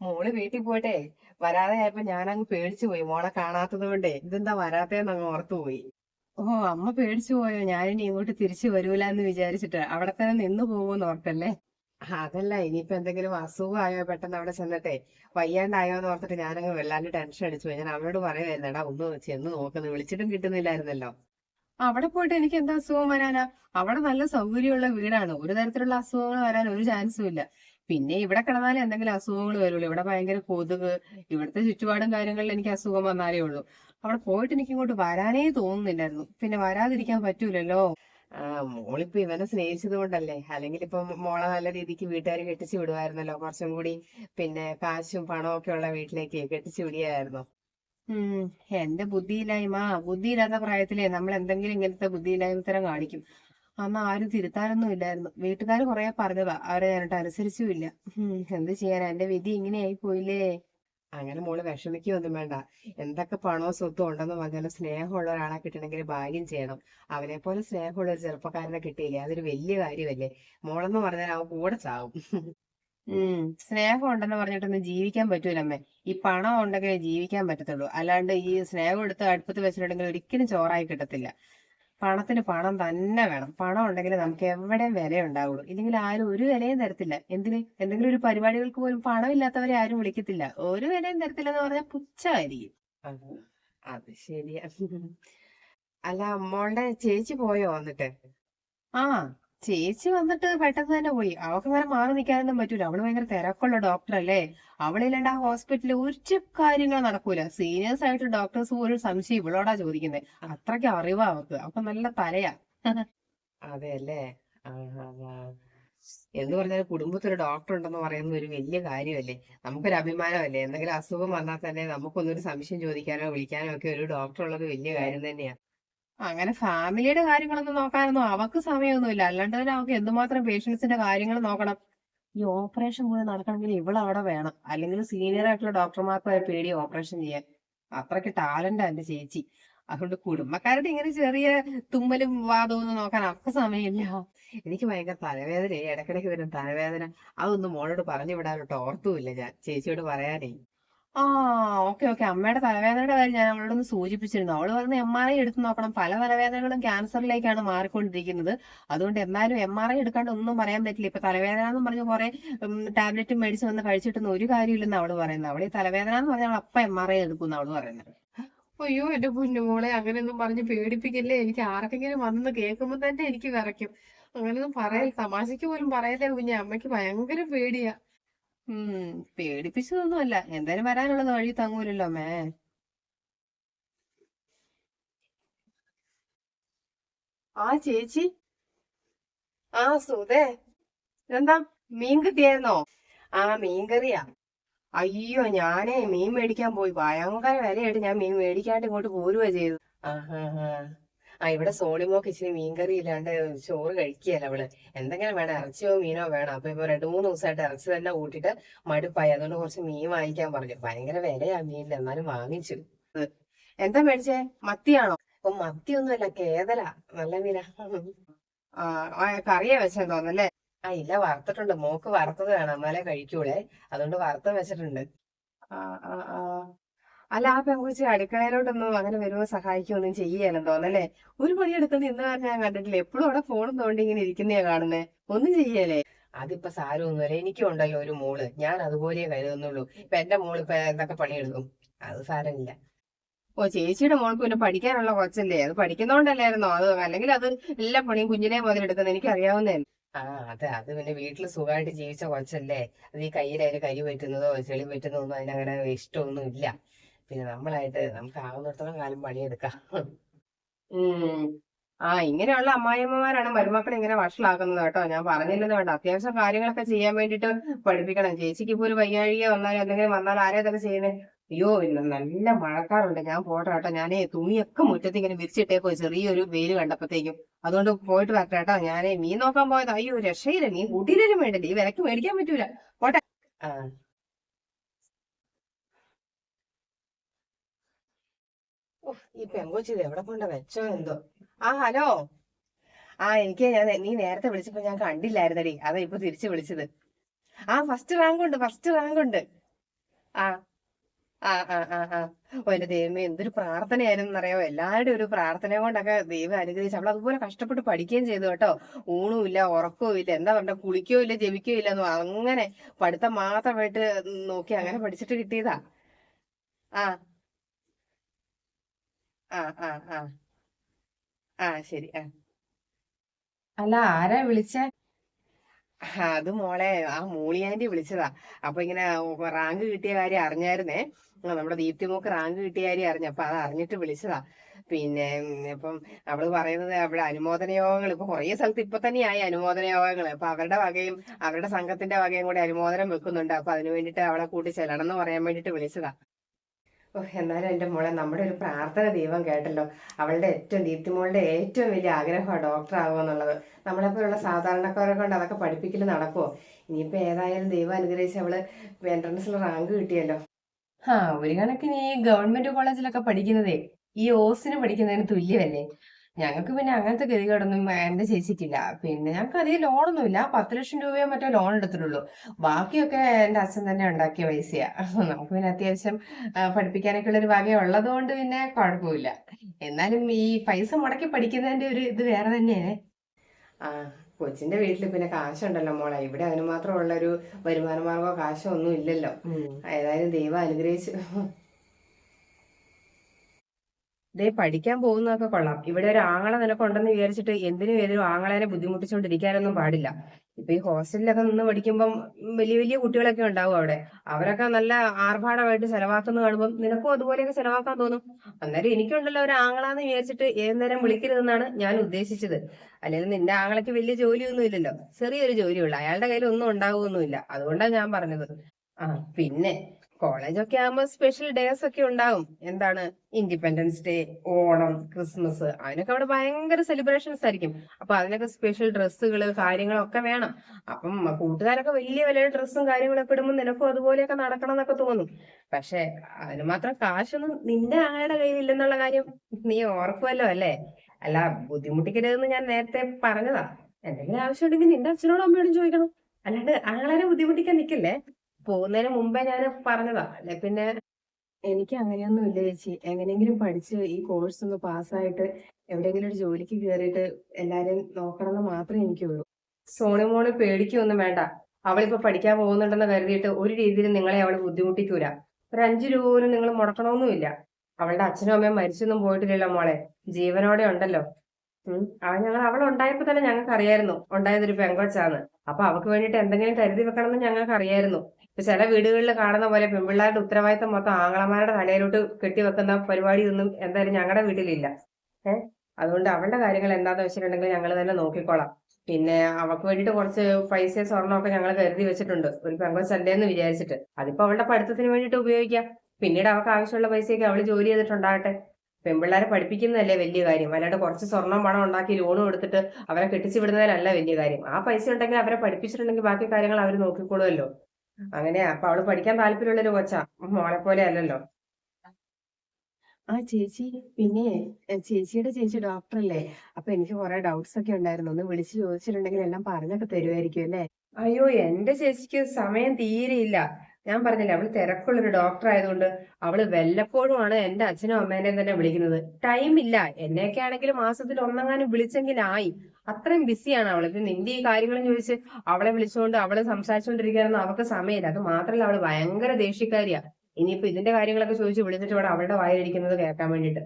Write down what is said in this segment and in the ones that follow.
മോൾ വീട്ടിൽ പോട്ടെ വരാതെ ആയപ്പോ ഞാനങ്ങ് പേടിച്ചു പോയി. മോളെ കാണാത്തത് കൊണ്ടേ ഇതെന്താ വരാത്തേന്ന് അങ്ങ് ഓർത്തു പോയി. ഓ അമ്മ പേടിച്ചു പോയോ? ഞാനിനി ഇങ്ങോട്ട് തിരിച്ചു വരൂല എന്ന് വിചാരിച്ചിട്ട് അവിടെ തന്നെ നിന്ന് പോകുമെന്ന് ഓർത്തല്ലേ? അതല്ല ഇനിയിപ്പോ എന്തെങ്കിലും അസുഖമായോ? പെട്ടെന്ന് അവിടെ ചെന്നിട്ടെ വയ്യാണ്ടായോ എന്ന് ഓർത്തിട്ട് ഞാനങ്ങ് വല്ലാണ്ട് ടെൻഷൻ അടിച്ചു പോയി. ഞാൻ അവനോട് പറയുമായിരുന്നടാ ഒന്ന് ചെന്ന് നോക്കുന്നു വിളിച്ചിട്ടും കിട്ടുന്നില്ലായിരുന്നല്ലോ. അവിടെ പോയിട്ട് എനിക്ക് എന്താ അസുഖം വരാനാ? അവിടെ നല്ല സൗകര്യമുള്ള വീടാണ്. ഒരു തരത്തിലുള്ള അസുഖങ്ങൾ വരാൻ ഒരു ചാൻസും ഇല്ല. പിന്നെ ഇവിടെ കിടന്നാൽ എന്തെങ്കിലും അസുഖങ്ങൾ വരുള്ളൂ. ഇവിടെ ഭയങ്കര കൊതുക്. ഇവിടുത്തെ ചുറ്റുപാടും കാര്യങ്ങളിൽ എനിക്ക് അസുഖം വന്നാലേ ഉള്ളൂ. അവിടെ പോയിട്ട് എനിക്ക് ഇങ്ങോട്ട് വരാനേ തോന്നുന്നില്ലായിരുന്നു. പിന്നെ വരാതിരിക്കാൻ പറ്റൂലല്ലോ. ആ മോളിപ്പോ ഇവനെ സ്നേഹിച്ചത് കൊണ്ടല്ലേ അല്ലെങ്കിൽ ഇപ്പൊ മോളെ നല്ല രീതിക്ക് വീട്ടുകാർ കെട്ടിച്ചു വിടുമായിരുന്നല്ലോ കുറച്ചും കൂടി പിന്നെ കാശും പണവും ഒക്കെ ഉള്ള വീട്ടിലേക്ക് കെട്ടിച്ചു വിടിയായിരുന്നു ഉം എന്റെ ബുദ്ധിയില്ലായ്മ. ബുദ്ധിയില്ലാത്ത പ്രായത്തിലേ നമ്മൾ എന്തെങ്കിലും ഇങ്ങനത്തെ ബുദ്ധിയില്ലായ്മത്തരം കാണിക്കും. അന്ന് ആരും തിരുത്താനൊന്നും ഇല്ലായിരുന്നു. വീട്ടുകാർ കുറെ പറഞ്ഞതാ അവരെ ഞാനിട്ട് അനുസരിച്ചുമില്ല എന്ത് ചെയ്യാനാ? എന്റെ വിധി ഇങ്ങനെയായി പോയില്ലേ? അങ്ങനെ മോൾ വിഷമിക്കൊന്നും വേണ്ട. എന്തൊക്കെ പണോ സ്വത്തും ഉണ്ടെന്ന് പറഞ്ഞാലും സ്നേഹമുള്ള ഒരാളെ കിട്ടണമെങ്കിൽ ഭാഗ്യം ചെയ്യണം. അവനെ പോലെ സ്നേഹമുള്ള ഒരു ചെറുപ്പക്കാരനെ കിട്ടിയില്ലേ? അതൊരു വലിയ കാര്യമല്ലേ? മോളെന്ന് പറഞ്ഞാൽ അവൻ കൂടെ ചാവും. ഉം സ്നേഹം ഉണ്ടെന്ന് പറഞ്ഞിട്ടൊന്നും ജീവിക്കാൻ പറ്റൂലമ്മേ ഈ പണം ഉണ്ടെങ്കിലേ ജീവിക്കാൻ പറ്റത്തുള്ളൂ. അല്ലാണ്ട് ഈ സ്നേഹം എടുത്ത് അടുപ്പത്ത് വെച്ചിട്ടുണ്ടെങ്കിൽ ഒരിക്കലും ചോറായി കിട്ടത്തില്ല. പണത്തിന് പണം തന്നെ വേണം. പണം ഉണ്ടെങ്കിൽ നമുക്ക് എവിടെയും വില ഉണ്ടാവുള്ളൂ. ഇല്ലെങ്കിൽ ആരും ഒരു വിലയും തരത്തില്ല. എന്തിന്? എന്തെങ്കിലും ഒരു പരിപാടികൾക്ക് പോലും പണം ഇല്ലാത്തവരെ ആരും വിളിക്കത്തില്ല. ഒരു വിലയും തരത്തില്ല എന്ന് പറഞ്ഞാൽ പുച്ഛമായിരിക്കും അത് ശരിയാ. അല്ല മോളുടെ ചേച്ചി പോയോ വന്നിട്ട്? ആ. ചേച്ചി വന്നിട്ട് പെട്ടെന്ന് തന്നെ പോയി. അവൾക്ക് വേറെ മാറി നിൽക്കാനൊന്നും പറ്റൂല. അവൾ ഭയങ്കര തിരക്കുള്ള ഡോക്ടർ അല്ലേ? അവളില്ലാണ്ട് ആ ഹോസ്പിറ്റലിൽ ഒരു കാര്യങ്ങൾ നടക്കൂല. സീനിയേഴ്സ് ആയിട്ട് ഡോക്ടേഴ്സ് പോലും സംശയം ഇവളോടാ ചോദിക്കുന്നത് അത്രയ്ക്ക് അറിവാ അവക്ക് അപ്പൊ നല്ല തലയാ. അതെ അല്ലേ എന്ന് പറഞ്ഞാൽ കുടുംബത്തിൽ ഒരു ഡോക്ടർ ഉണ്ടെന്ന് പറയുന്നത് ഒരു വലിയ കാര്യമല്ലേ? നമുക്കൊരു അഭിമാനമല്ലേ? എന്തെങ്കിലും അസുഖം വന്നാൽ തന്നെ നമുക്കൊന്നൊരു സംശയം ചോദിക്കാനോ വിളിക്കാനോ ഒക്കെ ഒരു ഡോക്ടർ ഉള്ളത് വലിയ കാര്യം തന്നെയാ. അങ്ങനെ ഫാമിലിയുടെ കാര്യങ്ങളൊന്നും നോക്കാനൊന്നും അവക്ക് സമയമൊന്നുമില്ല. അല്ലാണ്ട് തന്നെ അവക്ക് എന്തുമാത്രം പേഷ്യൻസിന്റെ കാര്യങ്ങൾ നോക്കണം. ഈ ഓപ്പറേഷൻ കൂടെ നടക്കണമെങ്കിൽ ഇവിടെ അവിടെ വേണം. അല്ലെങ്കിൽ സീനിയർ ആയിട്ടുള്ള ഡോക്ടർമാർക്ക് വരെ പേടി ഓപ്പറേഷൻ ചെയ്യാൻ. അത്രയ്ക്ക് ടാലന്റ് എന്റെ ചേച്ചി. അതുകൊണ്ട് കുടുംബക്കാരുടെ ഇങ്ങനെ ചെറിയ തുമ്മലും വാദവും ഒന്നും നോക്കാൻ അവർക്ക് സമയമില്ല. എനിക്ക് ഭയങ്കര തലവേദന ഇടയ്ക്കിടയ്ക്ക് വരും തലവേദന. അതൊന്നും മോളോട് പറഞ്ഞു വിടാനോട്ട് ഓർത്തുമില്ല ഞാൻ. ചേച്ചിയോട് പറയാനേ. ആ ഓക്കെ ഓക്കെ. അമ്മയുടെ തലവേദനയുടെ കാര്യം ഞാൻ അവളോടൊന്ന് സൂചിപ്പിച്ചിരുന്നു. അവൾ പറഞ്ഞ എം ആർ ഐ എടുത്ത് നോക്കണം. പല തലവേദനകളും ക്യാൻസറിലേക്കാണ് മാറിക്കൊണ്ടിരിക്കുന്നത്. അതുകൊണ്ട് എന്നാലും എം ആർ ഐ എടുക്കാണ്ട് ഒന്നും പറയാൻ പറ്റില്ല. ഇപ്പൊ തലവേദന എന്ന് പറഞ്ഞ് കുറെ ടാബ്ലറ്റും മേടിച്ച് വന്ന് കഴിച്ചിട്ടൊന്നും ഒരു കാര്യമില്ലെന്ന് അവൾ പറയുന്നത്. അവൾ ഈ തലവേദന എന്ന് പറഞ്ഞാൽ അവൾ അപ്പ എം ആർ ഐ എടുക്കും അവൾ പറയുന്നത്. അയ്യോ എന്റെ കുഞ്ഞുമോളെ അങ്ങനെയൊന്നും പറഞ്ഞ് പേടിപ്പിക്കല്ലേ? എനിക്ക് ആർക്കെങ്കിലും വന്ന് കേൾക്കുമ്പോ തന്നെ എനിക്ക് വിറയ്ക്കും. അങ്ങനെയൊന്നും പറയല്ല. തമാശക്ക് പോലും പറയല്ലേ കുഞ്ഞെ. അമ്മയ്ക്ക് ഭയങ്കര പേടിയാ. ഉം പേടിപ്പിച്ചതൊന്നുമല്ല. എന്തായാലും വരാനുള്ളത് വഴി തങ്ങൂലല്ലോ മേ ആ ചേച്ചി. ആ സുധേ. എന്താ മീൻ കിട്ടിയായിരുന്നോ? ആ മീൻ കറിയാ. അയ്യോ ഞാനേ മീൻ മേടിക്കാൻ പോയി. ഭയങ്കര വിലയായിട്ട് ഞാൻ മീൻ മേടിക്കാണ്ട് ഇങ്ങോട്ട് പോരുവാ ചെയ്തത്. ആ ആ ഇവിടെ സോണിമോക്ക് ഇച്ചിരി മീൻകറി ഇല്ലാണ്ട് ചോറ് കഴിക്കുകയല്ല അവൾ. എന്തെങ്കിലും വേണം ഇറച്ചിയോ മീനോ വേണം. അപ്പൊ ഇപ്പൊ രണ്ടു മൂന്ന് ദിവസമായിട്ട് ഇറച്ചി തന്നെ കൂട്ടിട്ട് മടുപ്പായി. അതുകൊണ്ട് കുറച്ച് മീൻ വാങ്ങിക്കാൻ പറഞ്ഞു. ഭയങ്കര വിലയാ മീനിന് എന്നാലും വാങ്ങിച്ചു. എന്താ മേടിച്ചേ? മത്തിയാണോ? അപ്പൊ അല്ല കേതല. നല്ല മീനാ. കറിയാ വെച്ചെന്ന് തോന്നല്ലേ ആ ഇല്ല വറുത്തിട്ടുണ്ട്. മോക്ക് വറുത്തത് വേണം. എന്നാലേ കഴിക്കൂളേ അതുകൊണ്ട് വറുത്ത വെച്ചിട്ടുണ്ട്. ആ ആ ആ. അല്ല ആ പെങ്കുച്ചി അടുക്കളയിലോട്ടൊന്നും അങ്ങനെ വരുമ്പോ സഹായിക്കൊന്നും ചെയ്യലും തോന്നല്ലേ? ഒരു പണിയെടുക്കുന്ന ഇന്ന് വരെ ഞാൻ കണ്ടിട്ടില്ല എപ്പോഴും അവിടെ ഫോണും തോണ്ടി ഇങ്ങനെ ഇരിക്കുന്നേ കാണുന്നേ. ഒന്നും ചെയ്യലേ അതിപ്പോ സാരമൊന്നുമല്ല എനിക്കും ഉണ്ടല്ലോ ഒരു മോൾ. ഞാൻ അതുപോലെ കരുതുന്നുള്ളൂ. ഇപ്പൊ എന്റെ മോൾ ഇപ്പൊ എന്തൊക്കെ പണിയെടുക്കും? അത് സാരമില്ല. ഓ ചേച്ചിയുടെ മോൾക്ക് പിന്നെ പഠിക്കാനുള്ള കൊച്ചല്ലേ? അത് പഠിക്കുന്നോണ്ടല്ലായിരുന്നോ? അത് അല്ലെങ്കിൽ അത് എല്ലാ പണിയും കുഞ്ഞിനെ മുതലെടുക്കുന്നത് എനിക്ക് അറിയാവുന്നേ ആ അതെ. അത് പിന്നെ വീട്ടിൽ സുഖമായിട്ട് ജീവിച്ച കൊച്ചല്ലേ. അത് ഈ കയ്യിൽ കരി പറ്റുന്നതോ ചെളി പറ്റുന്നതോ ഒന്നും അതിനങ്ങനെ ഇഷ്ടമൊന്നും ഇല്ല പിന്നെ നമ്മളായിട്ട് നമുക്ക് ആവുന്നിടത്തോളം കാലം പണിയെടുക്കാം. ഉം. ആ ഇങ്ങനെയുള്ള അമ്മായിയമ്മമാരാണ് മരുമക്കളെ ഇങ്ങനെ വഷളാക്കുന്നത് കേട്ടോ. ഞാൻ പറഞ്ഞില്ലെന്ന് വേണ്ട. അത്യാവശ്യം കാര്യങ്ങളൊക്കെ ചെയ്യാൻ വേണ്ടിട്ട് പഠിപ്പിക്കണം. ചേച്ചിക്ക് ഇപ്പൊ ഒരു വയ്യാഴിക വന്നാലും എന്തെങ്കിലും വന്നാൽ ആരാ ഇതൊക്കെ ചെയ്യുന്നത് അയ്യോ ഇന്ന് നല്ല മഴക്കാറുണ്ട്. ഞാൻ പോട്ടെ കേട്ടോ. ഞാനേ തുണിയൊക്കെ മുറ്റത്ത് ഇങ്ങനെ വിരിച്ചിട്ടേക്കോ ചെറിയൊരു വെയിൽ കണ്ടപ്പോഴത്തേക്കും. അതുകൊണ്ട് പോയിട്ട് വരട്ടെ കേട്ടോ. ഞാനേ മീൻ നോക്കാൻ പോയത്. അയ്യോ രക്ഷയില്ല. മീൻ കൂട്ടിയിലും വേണ്ടല്ലേ. ഈ വിലക്ക് മേടിക്കാൻ പറ്റൂല. പോട്ടെ. ആ. ഈ പെങ്കൊച്ചി എവിടെ കൊണ്ട് വെച്ചോ എന്തോ. ആ ഹലോ. ആ എനിക്ക് ഞാൻ നീ നേരത്തെ വിളിച്ചപ്പോ ഞാൻ കണ്ടില്ലായിരുന്നടി. അതാ ഇപ്പൊ തിരിച്ചു വിളിച്ചത്. ആ ഫസ്റ്റ് റാങ്ക് ഉണ്ട് ഫസ്റ്റ് റാങ്ക് ഉണ്ട്. ആ ആ ആ ആ ആ. ഓ എന്റെ ദൈവമേ എന്തൊരു പ്രാർത്ഥനയായിരുന്നു അറിയാമോ എല്ലാവരുടെ ഒരു പ്രാർത്ഥന കൊണ്ടൊക്കെ ദൈവം അനുഗ്രഹിച്ചു അവൾ അതുപോലെ കഷ്ടപ്പെട്ട് പഠിക്കുകയും ചെയ്തു കേട്ടോ. ഊണും ഇല്ല ഉറക്കവും ഇല്ല എന്താ പറഞ്ഞ കുളിക്കോ ഇല്ല ജപിക്കോ ഇല്ല എന്ന്. അങ്ങനെ പഠിത്തം മാത്രമായിട്ട് നോക്കി അങ്ങനെ പഠിച്ചിട്ട് കിട്ടിയതാ. ആ. ആ ആ ആ. ആ ശരി ആ. അല്ല ആരാ വിളിച്ചേ? ആ, അത് മോളെ ആ മോളി ആന്റി വിളിച്ചതാ. അപ്പൊ ഇങ്ങനെ റാങ്ക് കിട്ടിയ കാര്യം അറിഞ്ഞായിരുന്നേ. ആ, നമ്മുടെ ദീപ്തി മോക്ക് റാങ്ക് കിട്ടിയ കാര്യം അറിഞ്ഞു. അപ്പൊ അത് അറിഞ്ഞിട്ട് വിളിച്ചതാ. പിന്നെ ഉം, ഇപ്പം അവൾ പറയുന്നത് അവിടെ അനുമോദന യോഗങ്ങൾ ഇപ്പൊ കുറേ സ്ഥലത്ത് ഇപ്പൊ തന്നെയായി അനുമോദന യോഗങ്ങൾ അപ്പൊ അവരുടെ വകയും അവരുടെ സംഘത്തിന്റെ വകയും കൂടി അനുമോദനം വെക്കുന്നുണ്ട്. അപ്പൊ അതിനു വേണ്ടിട്ട് അവളെ കൂട്ടി ചെല്ലണം എന്ന് പറയാൻ വേണ്ടിട്ട് വിളിച്ചതാ. എന്നാലും എന്റെ മോളെ നമ്മുടെ ഒരു പ്രാർത്ഥന ദൈവം കേട്ടല്ലോ. അവളുടെ ഏറ്റവും ദീപ്തിമോളുടെ ഏറ്റവും വലിയ ആഗ്രഹമാണ് ഡോക്ടർ ആകുക എന്നുള്ളത്. നമ്മളെപ്പോലുള്ള സാധാരണക്കാരെ കൊണ്ട് അതൊക്കെ പഠിപ്പിക്കൽ നടക്കുമോ ഇനിയിപ്പോൾ ഏതായാലും ദൈവം അനുഗ്രഹിച്ച് അവൾ എൻട്രൻസിൽ റാങ്ക് കിട്ടിയല്ലോ. ആ ഒരു കണക്കിന് ഈ ഗവൺമെന്റ് കോളേജിലൊക്കെ പഠിക്കുന്നതേ ഈ ഓസിന് പഠിക്കുന്നതിന് തുല്യമല്ലേ? ഞങ്ങൾക്ക് പിന്നെ അങ്ങനത്തെ ഗതികേടൊന്നും എന്റെ ചേച്ചിക്കില്ല. പിന്നെ ഞങ്ങൾക്ക് അധികം ലോണൊന്നുമില്ല. പത്ത് ലക്ഷം രൂപയോ മറ്റോ ലോൺ എടുത്തിട്ടുള്ളൂ. ബാക്കിയൊക്കെ എന്റെ അച്ഛൻ തന്നെ ഉണ്ടാക്കിയ പൈസയാ. നമുക്ക് പിന്നെ അത്യാവശ്യം പഠിപ്പിക്കാനൊക്കെ ഉള്ള ഒരു വക ഉള്ളത് കൊണ്ട് പിന്നെ കുഴപ്പമില്ല. എന്നാലും ഈ പൈസ മുടക്കി പഠിക്കുന്നതിന്റെ ഒരു ഇത് വേറെ തന്നെയാണ് ആ കൊച്ചിന്റെ വീട്ടിൽ പിന്നെ കാശുണ്ടല്ലോ മോളെ. ഇവിടെ അതിന് മാത്രമുള്ള ഒരു വരുമാന മാർഗമോ കാശോ ഒന്നും ഇല്ലല്ലോ. ഏതായാലും ദൈവം അനുഗ്രഹിച്ചു. ദേ പഠിക്കാൻ പോകുന്നതൊക്കെ കൊള്ളാം. ഇവിടെ ഒരു ആങ്ങളെ നിനക്കുണ്ടെന്ന് വിചാരിച്ചിട്ട് എന്തിനും ഏതിനും ആങ്ങളേനെ ബുദ്ധിമുട്ടിച്ചുകൊണ്ടിരിക്കാനൊന്നും പാടില്ല. ഇപ്പൊ ഈ ഹോസ്റ്റലിലൊക്കെ നിന്ന് പഠിക്കുമ്പം വലിയ വലിയ കുട്ടികളൊക്കെ ഉണ്ടാവും അവിടെ. അവരൊക്കെ നല്ല ആർഭാടമായിട്ട് ചെലവാക്കുന്ന കാണുമ്പോൾ നിനക്കും അതുപോലെയൊക്കെ ചെലവാക്കാൻ തോന്നും. അന്നേരം എനിക്കുണ്ടല്ലോ ഒരു ആങ്ങളാന്ന് വിചാരിച്ചിട്ട് ഏത് നേരം വിളിക്കരുതെന്നാണ് ഞാൻ ഉദ്ദേശിച്ചത്. അല്ലെങ്കിൽ നിന്റെ ആങ്ങളയ്ക്ക് വലിയ ജോലിയൊന്നും ഇല്ലല്ലോ. ചെറിയൊരു ജോലിയുള്ളൂ. അയാളുടെ കയ്യിൽ ഒന്നും ഉണ്ടാവുമൊന്നുമില്ല അതുകൊണ്ടാണ് ഞാൻ പറഞ്ഞത്. ആ പിന്നെ കോളേജൊക്കെ ആകുമ്പോൾ സ്പെഷ്യൽ ഡേസ് ഒക്കെ ഉണ്ടാകും എന്താണ്? ഇൻഡിപെൻഡൻസ് ഡേ ഓണം ക്രിസ്മസ് അതിനൊക്കെ അവിടെ ഭയങ്കര സെലിബ്രേഷൻസ് ആയിരിക്കും. അപ്പൊ അതിനൊക്കെ സ്പെഷ്യൽ ഡ്രസ്സുകൾ കാര്യങ്ങളൊക്കെ വേണം. അപ്പം കൂട്ടുകാരൊക്കെ വലിയ വലിയ ഡ്രസ്സും കാര്യങ്ങളൊക്കെ ഇടുമ്പോൾ നിനക്കും അതുപോലെയൊക്കെ നടക്കണം എന്നൊക്കെ തോന്നും. പക്ഷെ അതിന് മാത്രം കാശൊന്നും നിന്റെ ആളുടെ കയ്യിലില്ലെന്നുള്ള കാര്യം നീ ഓർക്കുമല്ലോ അല്ലേ? അല്ല ബുദ്ധിമുട്ടിക്കരുതെന്ന് ഞാൻ നേരത്തെ പറഞ്ഞതാ. എന്തെങ്കിലും ആവശ്യമുണ്ടെങ്കിൽ നിന്റെ അച്ഛനോടും അമ്മയോടും ചോദിക്കണം. അല്ലാണ്ട് ആളെ ബുദ്ധിമുട്ടിക്കാൻ നിൽക്കില്ലേ? പോകുന്നതിന് മുമ്പേ ഞാൻ പറഞ്ഞതാ. അല്ലെ പിന്നെ എനിക്ക് അങ്ങനെയൊന്നും ഇല്ല ചേച്ചി. എങ്ങനെയെങ്കിലും പഠിച്ച് ഈ കോഴ്സ് ഒന്ന് പാസ്സായിട്ട് എവിടെയെങ്കിലും ഒരു ജോലിക്ക് കയറിയിട്ട് എല്ലാരെയും നോക്കണം എന്ന് മാത്രമേ എനിക്കുള്ളൂ. സോണി മോൾ പേടിക്കൊന്നും വേണ്ട. അവളിപ്പോ പഠിക്കാൻ പോകുന്നുണ്ടെന്ന് കരുതിയിട്ട് ഒരു രീതിയിൽ നിങ്ങളെ അവൾ ബുദ്ധിമുട്ടിക്കൂല. ഒരു അഞ്ചു രൂപ പോലും നിങ്ങൾ മുടക്കണമെന്നുമില്ല അവളുടെ അച്ഛനും അമ്മയും മരിച്ചൊന്നും പോയിട്ടില്ലല്ലോ മോളെ. ജീവനോടെ ഉണ്ടല്ലോ. അവ ഞങ്ങൾ അവൾ ഉണ്ടായപ്പോ തന്നെ ഞങ്ങൾക്ക് അറിയായിരുന്നു ഉണ്ടായതൊരു പെങ്കൊച്ചാന്ന്. അപ്പൊ അവൾക്ക് വേണ്ടിയിട്ട് എന്തെങ്കിലും കരുതി വെക്കണം എന്ന് ഞങ്ങൾക്ക് അറിയായിരുന്നു ചില വീടുകളിൽ കാണുന്ന പോലെ പെൺപിള്ളേരുടെ ഉത്തരവാദിത്തം മൊത്തം ആങ്ങളമാരുടെ തലയിലോട്ട് കെട്ടിവെക്കുന്ന പരിപാടിയൊന്നും എന്തായാലും ഞങ്ങളുടെ വീട്ടിലില്ല. ഏഹ് അതുകൊണ്ട് അവളുടെ കാര്യങ്ങൾ എന്താന്ന് വെച്ചിട്ടുണ്ടെങ്കിൽ ഞങ്ങൾ തന്നെ നോക്കിക്കോളാം. പിന്നെ അവൾക്ക് വേണ്ടിയിട്ട് കുറച്ച് പൈസ സ്വർണമൊക്കെ ഞങ്ങൾ കരുതി വെച്ചിട്ടുണ്ട്. ഒരു പെങ്കൊച്ചല്ലേ എന്ന് വിചാരിച്ചിട്ട്. അതിപ്പോ അവളുടെ പഠിത്തത്തിന് വേണ്ടിയിട്ട് ഉപയോഗിക്കാം. പിന്നീട് അവൾക്ക് ആവശ്യമുള്ള പൈസയൊക്കെ അവൾ ജോലി ചെയ്തിട്ടുണ്ടാകട്ടെ. പെൺപിള്ളേരെ പഠിപ്പിക്കുന്നതല്ലേ വലിയ കാര്യം. അല്ലാണ്ട് കുറച്ച് സ്വർണം പണം ഉണ്ടാക്കി ലോണും എടുത്തിട്ട് അവരെ കെട്ടിച്ചു വിടുന്നതിലല്ല വലിയ കാര്യം. ആ പൈസ ഉണ്ടെങ്കിൽ അവരെ പഠിപ്പിച്ചിട്ടുണ്ടെങ്കിൽ ബാക്കി കാര്യങ്ങൾ അവർ നോക്കിക്കോളുമല്ലോ അങ്ങനെയാ. അപ്പൊ അവൾ പഠിക്കാൻ താല്പര്യമുള്ള ഒരു കൊച്ചാ. മോളെ പോലെ അല്ലല്ലോ. ആ ചേച്ചി. പിന്നെ ചേച്ചിയുടെ ചേച്ചി ഡോക്ടറല്ലേ. അപ്പൊ എനിക്ക് കുറെ ഡൗട്ട്സ് ഒക്കെ ഉണ്ടായിരുന്നു. ഒന്ന് വിളിച്ചു ചോദിച്ചിട്ടുണ്ടെങ്കിൽ എല്ലാം പറഞ്ഞൊക്കെ തരുമായിരിക്കും അല്ലേ? അയ്യോ എന്റെ ചേച്ചിക്ക് സമയം തീരെയില്ല. ഞാൻ പറഞ്ഞില്ലേ തിരക്കുള്ള ഒരു ഡോക്ടർ ആയതുകൊണ്ട് അവൾ വല്ലപ്പോഴുമാണ് എന്റെ അച്ഛനും അമ്മേനെയും തന്നെ വിളിക്കുന്നത്. ടൈം ഇല്ല. എന്നെയൊക്കെ ആണെങ്കിൽ മാസത്തിൽ ഒന്നെങ്ങാനും വിളിച്ചെങ്കിലായി അത്രയും ബിസിയാണ് അവൾ. പിന്നെ നിന്റെ ഈ കാര്യങ്ങളും ചോദിച്ച് അവളെ വിളിച്ചുകൊണ്ട് അവളെ സംസാരിച്ചുകൊണ്ടിരിക്കാനൊന്നും അവൾക്ക് സമയമില്ല. അത് മാത്രമല്ല അവൾ ഭയങ്കര ദേഷ്യക്കാരിയാ. ഇനിയിപ്പോ ഇതിന്റെ കാര്യങ്ങളൊക്കെ ചോദിച്ച് വിളിച്ചിട്ട് വേണം അവളുടെ വായിലിരിക്കുന്നത് കേൾക്കാൻ വേണ്ടിട്ട്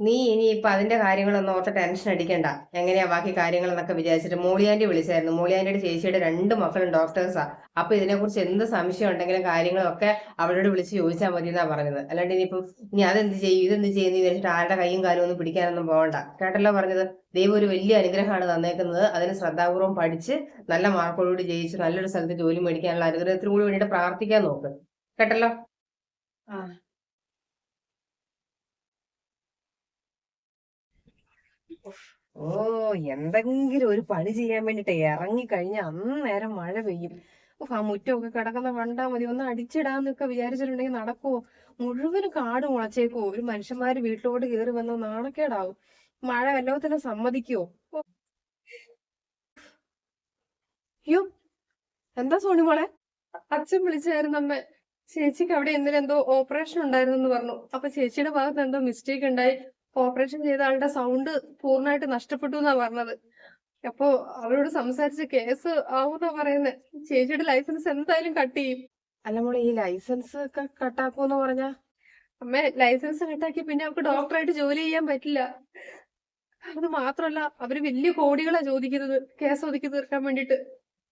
നീ ഇനിയിപ്പൊ അതിന്റെ കാര്യങ്ങളൊന്നും ഓർത്ത് ടെൻഷൻ അടിക്കണ്ട. എങ്ങനെയാ ബാക്കി കാര്യങ്ങൾ എന്നൊക്കെ വിചാരിച്ചിട്ട് മൂളിയാന്റി വിളിച്ചായിരുന്നു. മൂളിയാന്റിയുടെ ചേച്ചിയുടെ രണ്ട് മക്കളും ഡോക്ടേഴ്സാ അപ്പൊ ഇതിനെക്കുറിച്ച് എന്ത് സംശയം ഉണ്ടെങ്കിലും കാര്യങ്ങളൊക്കെ അവരോട് വിളിച്ച് ചോദിച്ചാൽ മതി എന്നാ പറഞ്ഞത്. അല്ലാണ്ട് ഇനിയിപ്പം ഇനി അതെന്ത് ചെയ്യും ഇതെന്ത് ചെയ്യുന്നു വിചാരിച്ചിട്ട് ആരുടെ കൈയും കാലും ഒന്നും പിടിക്കാനൊന്നും പോകണ്ട. കേട്ടല്ലോ പറഞ്ഞത്? ദൈവം ഒരു വലിയ അനുഗ്രഹമാണ് തന്നേക്കുന്നത്. അതിന് ശ്രദ്ധാപൂർവം പഠിച്ച് നല്ല മാർക്കോടുകൂടി ജയിച്ച് നല്ലൊരു സ്ഥലത്ത് ജോലി മേടിക്കാനുള്ള അനുഗ്രഹത്തിനു വേണ്ടിയിട്ട് പ്രാർത്ഥിക്കാൻ നോക്ക്. കേട്ടല്ലോ? ആ. ഓ എന്തെങ്കിലും ഒരു പണി ചെയ്യാൻ വേണ്ടിട്ട്. ഇറങ്ങി കഴിഞ്ഞ അന്നേരം മഴ പെയ്യും. ആ മുറ്റമൊക്കെ കിടക്കുന്ന കണ്ടാ മതി. ഒന്ന് അടിച്ചിടാന്നൊക്കെ വിചാരിച്ചിട്ടുണ്ടെങ്കിൽ നടക്കുവോ? മുഴുവനും കാട് മുളച്ചേക്കോ ഒരു മനുഷ്യന്മാര് വീട്ടിലോട്ട് കയറി വന്ന നാണക്കേടാവും. മഴ വല്ലവത്തിനെ സമ്മതിക്കുവോ? ഓ. അയ്യോ എന്താ സോണി മോളെ? അച്ഛൻ വിളിച്ചായിരുന്നു അമ്മ. ചേച്ചിക്ക് അവിടെ എന്തോ ഓപ്പറേഷൻ ഉണ്ടായിരുന്നു എന്ന് പറഞ്ഞു. അപ്പൊ ചേച്ചിയുടെ ഭാഗത്ത് എന്തോ മിസ്റ്റേക്ക് ഉണ്ടായി. ഓപ്പറേഷൻ ചെയ്ത ആളുടെ സൗണ്ട് പൂർണമായിട്ട് നഷ്ടപ്പെട്ടു എന്നാ പറഞ്ഞത്. അപ്പോ അവരോട് സംസാരിച്ച് കേസ് ആവുന്നാ പറയുന്നത് ചേച്ചിയുടെ ലൈസൻസ് എന്തായാലും കട്ട് ചെയ്യും. അല്ല മോളെ ഈ ലൈസൻസ് ഒക്കെ കട്ടാക്കൂന്ന് പറഞ്ഞ? അമ്മ ലൈസൻസ് കട്ടാക്കി പിന്നെ അവർക്ക് ഡോക്ടറായിട്ട് ജോലി ചെയ്യാൻ പറ്റില്ല. അത് മാത്രല്ല അവർ വലിയ കോടികളാ ചോദിക്കുന്നത് കേസ് ഒതുക്കി തീർക്കാൻ വേണ്ടിട്ട്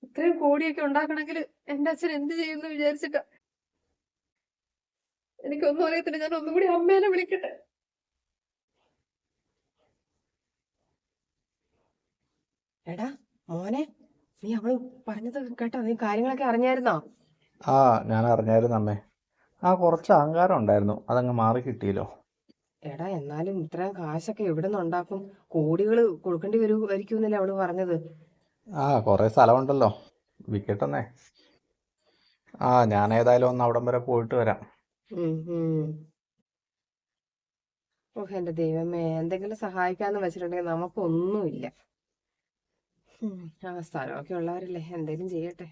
ഇത്രയും കോടിയൊക്കെ ഉണ്ടാക്കണമെങ്കിൽ എന്റെ അച്ഛൻ എന്ത് ചെയ്യുന്നു വിചാരിച്ചിട്ടാ. എനിക്കൊന്നും അറിയത്തില്ല ഞാൻ ഒന്നും കൂടി അമ്മേനെ വിളിക്കട്ടെ. എടാ മോനെ നീ അവൾ പറഞ്ഞത് കേട്ടോ നീ കാര്യങ്ങളൊക്കെ അറിഞ്ഞായിരുന്നോ? ആ ഞാൻ അറിഞ്ഞായിരുന്നു അമ്മേ. ആ കുറച്ച് അഹങ്കാരം ഉണ്ടായിരുന്നു. അതങ്ങ് മാറി കിട്ടിയല്ലോ. എടാ എന്നാലും ഇത്രയും കാശൊക്കെ എവിടെ നിന്നുണ്ടാക്കും കോടികൾ കൊടുക്കേണ്ടി വരുമായിരിക്കുമെന്നല്ലേ അവൾ പറഞ്ഞത്. ആ കുറെ സ്ഥലമുണ്ടല്ലോ. വിൽക്കട്ടെന്നേ ആ ഞാൻ ഏതായാലും ഒന്ന് അവിടം വരെ പോയിട്ട് വരാം. ഓഹ് എന്റെ ദൈവമേ എന്തെങ്കിലും സഹായിക്കാന്ന് വെച്ചിട്ടുണ്ടെങ്കിൽ നമുക്കൊന്നുമില്ല. ഉള്ളവരല്ലേ എന്തേലും ചെയ്യട്ടെ.